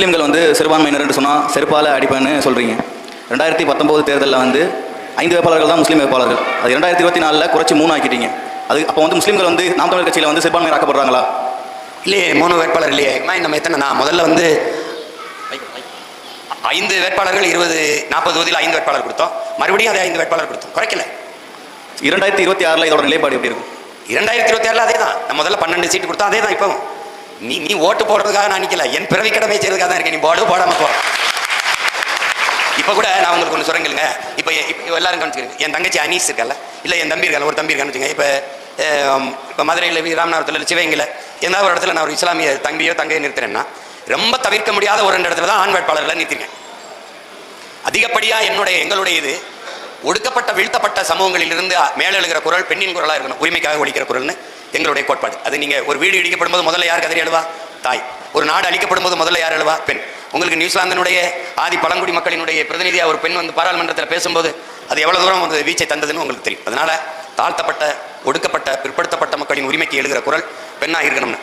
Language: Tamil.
முஸ்லீம்கள் வந்து சிறுபான்மையினர்னு சொன்னால் செருப்பால் அடிப்பேன்னு சொல்கிறீங்க ரெண்டாயிரத்தி பத்தொம்போது தேர்தலில் வந்து ஐந்து வேட்பாளர்கள் தான் முஸ்லீம் வேட்பாளர்கள். அது ரெண்டாயிரத்தி இருபத்தி நாலில் குறைச்சி மூணு ஆக்கிட்டீங்க. அது அப்போ வந்து முஸ்லீம்கள் வந்து நாம் தமிழர் கட்சியில் வந்து சிறுபான்மையர் ஆக்கப்படுறாங்களா இல்லையே மூணு வேட்பாளர் இல்லையே. நம்ம எத்தனை? நான் முதல்ல வந்து ஐந்து வேட்பாளர்கள் இருபது நாற்பது தொகுதியில் ஐந்து வேட்பாளர் கொடுத்தோம். மறுபடியும் அதே ஐந்து வேட்பாளர் கொடுத்தோம். குறைக்கல. இரண்டாயிரத்தி இருபத்தி ஆறில் இதோட நிலைப்பாடு எப்படி இருக்கும்? இரண்டாயிரத்தி இருபத்தி ஆறில் அதே தான் முதல்ல பன்னெண்டு சீட்டு கொடுத்தோம் அதே தான் இப்போ நீ நீ ஓட்டு போடுறதுக்காக நான் நிற்கல என் பிறவி கடமை செய்யறதுக்காக தான் இருக்கேன். நீ போடு போடாம போ. இப்போ கூட நான் உங்களுக்கு ஒன்று சொல்லுங்க இப்போ இப்போ எல்லாரும் கவனிச்சுக்கிறேன் என் தங்கச்சி அனீஸ் இருக்கல இல்லை என் தம்பி இருக்கல ஒரு தம்பி இருக்கான்னு வச்சுங்க இப்போ இப்போ மதுரையில் ராமநாதத்தில் சிவகங்கையில் ஏதாவது ஒரு இடத்துல நான் ஒரு இஸ்லாமிய தம்பியோ தங்கையோ நிறுத்துறேன்னா ரொம்ப தவிர்க்க முடியாத ஒரு ரெண்டு இடத்துல தான் ஆண் வேட்பாளர்களை நிறுத்திருக்கேன். அதிகப்படியாக என்னுடைய எங்களுடைய இது ஒடுக்கப்பட்ட வீழ்த்தப்பட்ட சமூகங்களிலிருந்து மேலெழுகிற குரல் பெண்ணின் குரலாக இருக்கணும். உரிமைக்காக ஒழிக்கிற குரல்னு. எங்களுடைய கோட்பாடு. அது நீங்கள் ஒரு வீடு இடிக்கப்படும் போது முதல்ல யார் கதறி எழுவா தாய். ஒரு நாடு அழிக்கப்படும் போது முதல்ல யார் எழுவா பெண். உங்களுக்கு நியூசிலாந்தினுடைய ஆதி பழங்குடி மக்களினுடைய பிரதிநிதியாக ஒரு பெண் வந்து பாராளுமன்றத்தில் பேசும்போது அது எவ்வளோ தூரம் வந்து வீச்சை தந்ததுன்னு உங்களுக்கு தெரியும். அதனால் தாழ்த்தப்பட்ட ஒடுக்கப்பட்ட பிற்படுத்தப்பட்ட மக்களின் உரிமைக்கு எழுகிற குரல் பெண்ணாக இருக்கணும்னு.